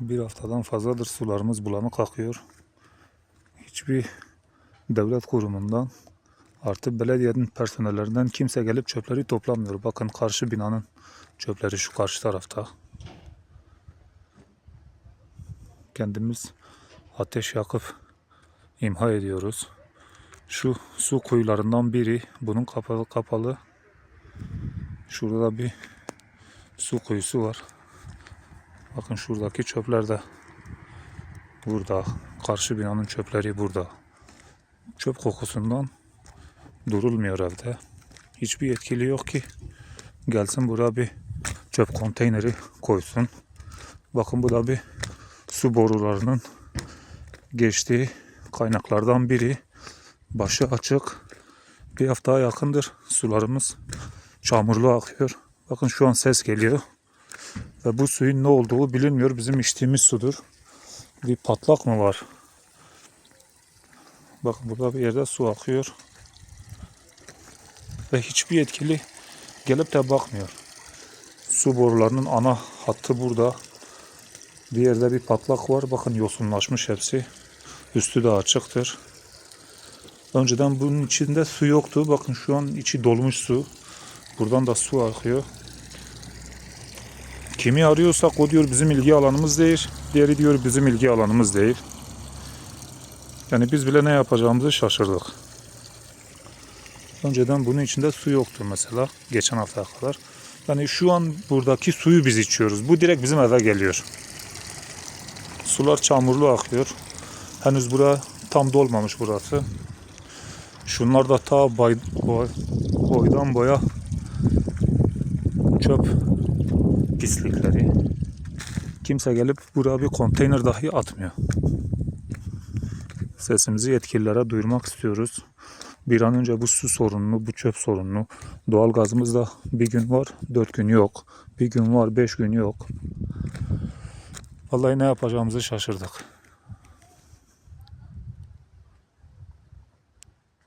Bir haftadan fazladır sularımız bulanık akıyor. Hiçbir devlet kurumundan artı belediyenin personellerinden kimse gelip çöpleri toplamıyor. Bakın karşı binanın çöpleri şu karşı tarafta. Kendimiz ateş yakıp imha ediyoruz. Şu su kuyularından biri bunun kapalı kapalı. Şurada bir su kuyusu var. Bakın şuradaki çöpler de burada. Karşı binanın çöpleri burada. Çöp kokusundan durulmuyor evde. Hiçbir yetkili yok ki gelsin buraya bir çöp konteyneri koysun. Bakın bu da bir su borularının geçtiği kaynaklardan biri. Başı açık. Bir haftaya yakındır sularımız çamurlu akıyor. Bakın şu an ses geliyor. Ve bu suyun ne olduğu bilinmiyor. Bizim içtiğimiz sudur. Bir patlak mı var? Bakın burada bir yerde su akıyor. Ve hiçbir yetkili gelip de bakmıyor. Su borularının ana hattı burada. Bir yerde bir patlak var. Bakın yosunlaşmış hepsi. Üstü de açıktır. Önceden bunun içinde su yoktu. Bakın şu an içi dolmuş su. Buradan da su akıyor. Kimi arıyorsak o diyor bizim ilgi alanımız değil. Diğeri diyor bizim ilgi alanımız değil. Yani biz bile ne yapacağımızı şaşırdık. Önceden bunun içinde su yoktu mesela. Geçen haftaya kadar. Yani şu an buradaki suyu biz içiyoruz. Bu direkt bizim eve geliyor. Sular çamurlu akıyor. Henüz bura tam dolmamış burası. Şunlar da ta bay, boy, boydan boya çöp pislikleri. Kimse gelip buraya bir konteyner dahi atmıyor. Sesimizi yetkililere duyurmak istiyoruz. Bir an önce bu su sorununu, bu çöp sorununu, doğalgazımız da bir gün var, dört gün yok. Bir gün var, beş gün yok. Vallahi ne yapacağımızı şaşırdık.